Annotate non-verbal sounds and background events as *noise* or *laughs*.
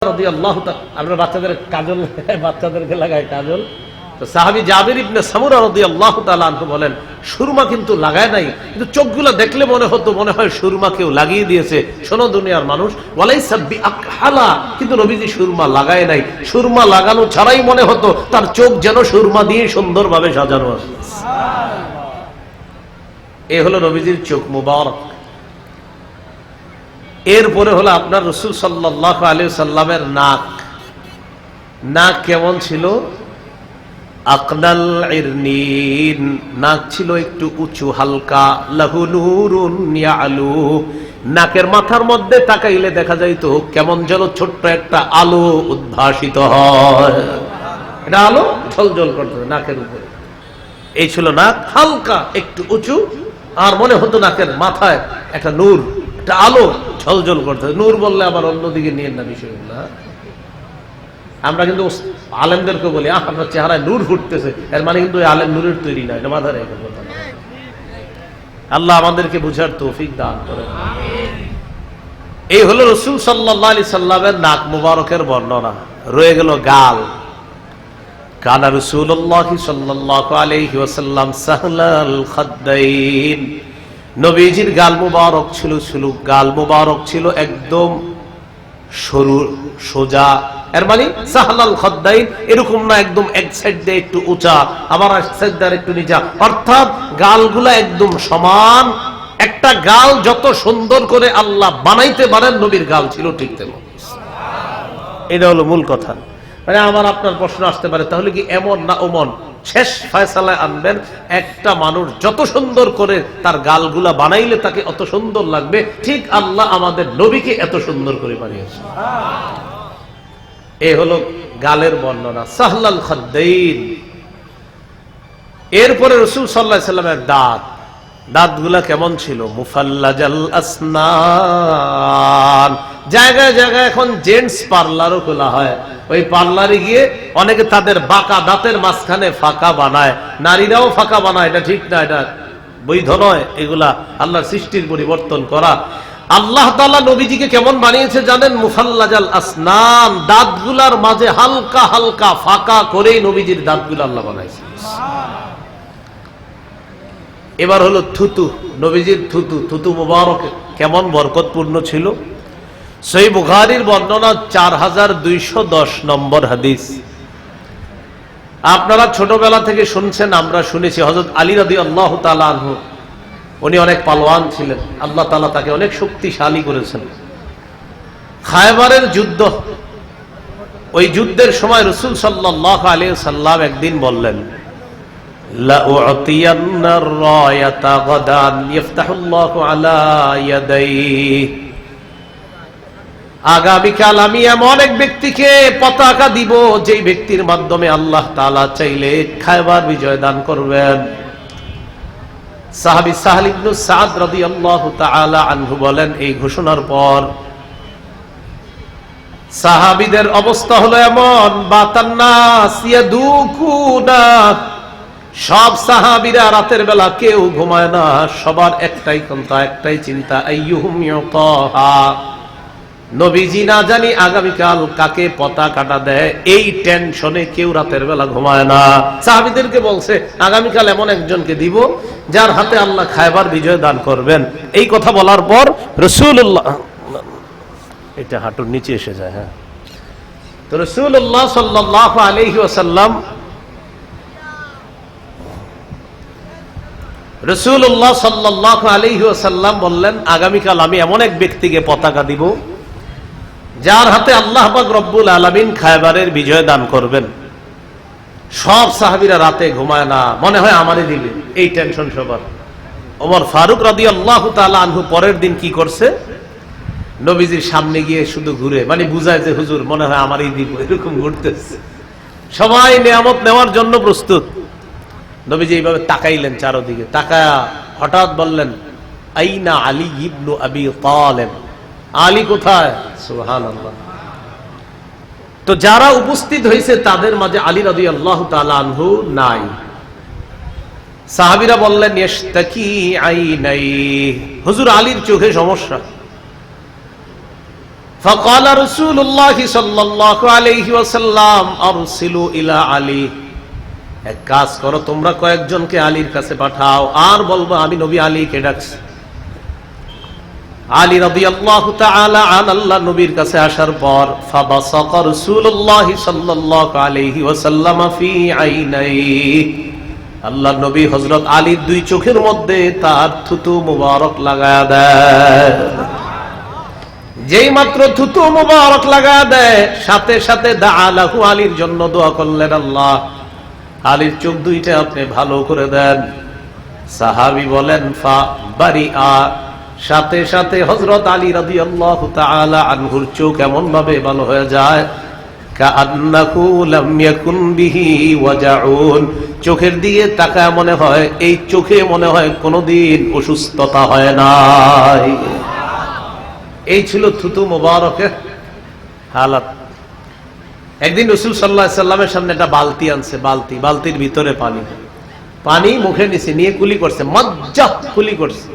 *laughs* সুরমা লাগানো ছাড়াই মনে হতো, তার চোখ যেন সুরমা দিয়ে সুন্দরভাবে সাজানো আছে। এ হলো নবীজির চোখ মুবারক। এরপরে হলো আপনার রসুল সাল্লাহ আলী সাল্লামের নাক। নাক কেমন ছিল? আকনাল ইরনিন। নাক ছিল একটু উঁচু, হালকা। লাহু নুরুন ইয়ালু। নাকের মাথার মধ্যে তাকাইলে দেখা যাইতো কেমন যেন ছোট্ট একটা আলো উদ্ভাসিত হয়। এটা আলো ঝলঝল করতে নাকের উপরে। এই ছিল নাক, হালকা, একটু উঁচু। আর মনে হতো নাকের মাথায় একটা নূর। একটা আলো ঝলঝল করতে হবে নূর বললে আবার অন্যদিকে নিয়ে না বিষয়গুলো? আমরা কিন্তু আলেমদেরকে বলি আপনার চেহারায় নূর ফুটতেছে। এর মানে কিন্তু আলেম নূরের তৈরি না, এটা মাথায় রেখে কথা। আল্লাহ আমাদেরকে বুঝার তৌফিক দান করে এই হলো রসুল সাল্লাহ আলি সাল্লামের নাক মুবারকের বর্ণনা। রয়ে গেল গাল। কানা রসুল্লাহ সাল্লাহ আলহি ওসাল্লাম সাহলাল খাদ্দাইন। নবীজির গাল মুবারক ছিল ছিল গাল মুবারক ছিল একদম সরু, সোজা। এর মানে সাহলাল খদ্দাইন এরকম না একদম এক সাইড দিয়ে একটু উঁচা, আবার এক সাইড দিয়ে একটু নিচা। অর্থাৎ গালগুলা একদম সমান। একটা গাল যত সুন্দর করে আল্লাহ বানাইতে পারেন, নবীর গাল ছিল ঠিক তেমন। এটা হলো মূল কথা। মানে আমার আপনার প্রশ্ন আসতে পারে, তাহলে কি এমন না ওমন? শেষ ফয়সালায় আনবেন একটা মানুষ যত সুন্দর করে তার গালগুলা বানাইলে তাকে অত সুন্দর লাগবে। ঠিক আল্লাহ আমাদের নবীকে এত সুন্দর করে বানিয়েছে। এ হলো গালের বর্ণনা। সাহলাল খদ্দাইন। এরপরে রসুল সাল্লাহ সাল্লামের দাঁত। দাঁতগুলা কেমন ছিল? মুফাল্লাজাল আসনান। জায়গায় জায়গায় এখন জেন্টস পার্লারও খোলা হয়। ওই পার্লারে গিয়ে অনেকে তাদের বাঁকা দাঁতের মাঝখানে ফাঁকা বানায়। নারীরাও ফাঁকা বানায়, এটা ঠিক না, এটা বৈধ নয়। এগুলা আল্লাহর সৃষ্টির পরিবর্তন করা। আল্লাহ তালা নবীজিকে কেমন বানিয়েছে জানেন? মুফাল্লাজাল আসনান, দাঁতগুলার মাঝে হালকা হালকা ফাঁকা করেই নবীজির দাঁতগুলো আল্লাহ বানাইছে। এবার হলো থুতু, নবীজির থুতু থুতু মুবারক কেমন বরকতপূর্ণ ছিল? সেই বুখারির বর্ণনা চার হাজার দুইশো দশ নম্বর হাদিস। আপনারা ছোটবেলা থেকে শুনছেন, আমরা শুনেছি হজরত আলী রাদি আল্লাহ তালাহ উনি অনেক পালোয়ান ছিলেন। আল্লাহ তালা তাকে অনেক শক্তিশালী করেছেন। খায়বারের যুদ্ধ, ওই যুদ্ধের সময় রসুল সাল্লাহ আলী সাল্লাম একদিন বললেন লাউতিয়ান্নার আগামীকাল আমি এমন এক ব্যক্তিকে পতাকা দিব, যেই ব্যক্তির মাধ্যমে আল্লাহ তালা চাইলে খায়বার বিজয় দান করবেন। সাহাবি সাহাল ইবনু সাদ রাদিয়াল্লাহু তাআলা আনহু বলেন এই ঘোষণার পর, সাহাবিদের অবস্থা হলো এমন ইয়াদুকুনা সব সাহাবিরা রাতের বেলা কেউ ঘুমায় না, সবার একটাই চিন্তা একটাই চিন্তা নবীজি না জানি আগামীকাল কাকে পতাকাটা দেয়, এই টেনশনে কেউ রাতের বেলা ঘুমায় না। সাহাবিদেরকে বলছে, আগামীকাল এমন একজনকে দিব, যার হাতে আল্লাহ খায়বার বিজয় দান করবেন। এই কথা বলার পর রসুল্লাহ এটা হাঁটুর নিচে এসে যায় হ্যাঁ। তো রসুল্লাহ সাল্লাহ আলহি ওসাল্লাম রসুল্লাহ সাল্লাহ আলহি ওসাল্লাম বললেন, আগামীকাল আমি এমন এক ব্যক্তিকে পতাকা দিব যার হাতে আল্লাহ রব্বুল আলমিন খায়বারের বিজয় দান করবেন। সব সাহাবিরা রাতে ঘুমায় না, মনে হয় আমারই দিবে। এই টেনশন সবার। ওমর ফারুক রাদি আল্লাহ আনহু পরের দিন কি করছে? নবীজির সামনে গিয়ে শুধু ঘুরে মানে বুঝায় যে, হুজুর, মনে হয় আমারই দিব। এরকম ঘুরতেছে। সবাই নিয়ামত নেওয়ার জন্য প্রস্তুত। নবীজি এইভাবে তাকাইলেন চারোদিকে। তাকায়া হঠাৎ বললেন, আইনা আলী ইবনু আবি তালেব। আলী কোথায় সুহান আল্লাহ তো যারা উপস্থিত হয়েছে তাদের মাঝে আলী রাদি আল্লাহ আনহু নাই সাহাবিরা বললেন আই নাই হুজুর আলীর চোখে সমস্যা فقال رسول الله صلى الله عليه وسلم ارسلوا الى علي এক কাজ করো তোমরা কয়েকজনকে আলীর কাছে পাঠাও আর বলবো আমি নবী আলীকে ডাকছি আলী তাআলা আন আল্লাহ নবীর কাছে আসার পর আল্লাহ নবী হযরত আলীর দুই চোখের মধ্যে তার থুতু মুবারক লাগায়া দেয়। যেই মাত্র থুতু মুবারক লাগা দেয়, সাথে সাথে দাআলাহু আলীর জন্য দোয়া করলেন আল্লাহ। আলীর চোখ দুইটা আপনি ভালো করে দেন। সাহাবি বলেন, ফা বারি আ সাথে সাথে হজরত আলী রাদি আল্লাহ আনহুর চোখ এমন ভাবে ভালো হয়ে যায় চোখের দিয়ে তাকায় মনে হয়, এই চোখে মনে হয় কোনোদিন অসুস্থতা হয় নাই। এই ছিল থুতু মোবারকের হালাত। একদিন রসুল সাল্লাহ সাল্লামের সামনে একটা বালতি আনছে, বালতি, বালতির ভিতরে পানি। পানি মুখে নিচে নিয়ে কুলি করছে মজ্জা কুলি করছে।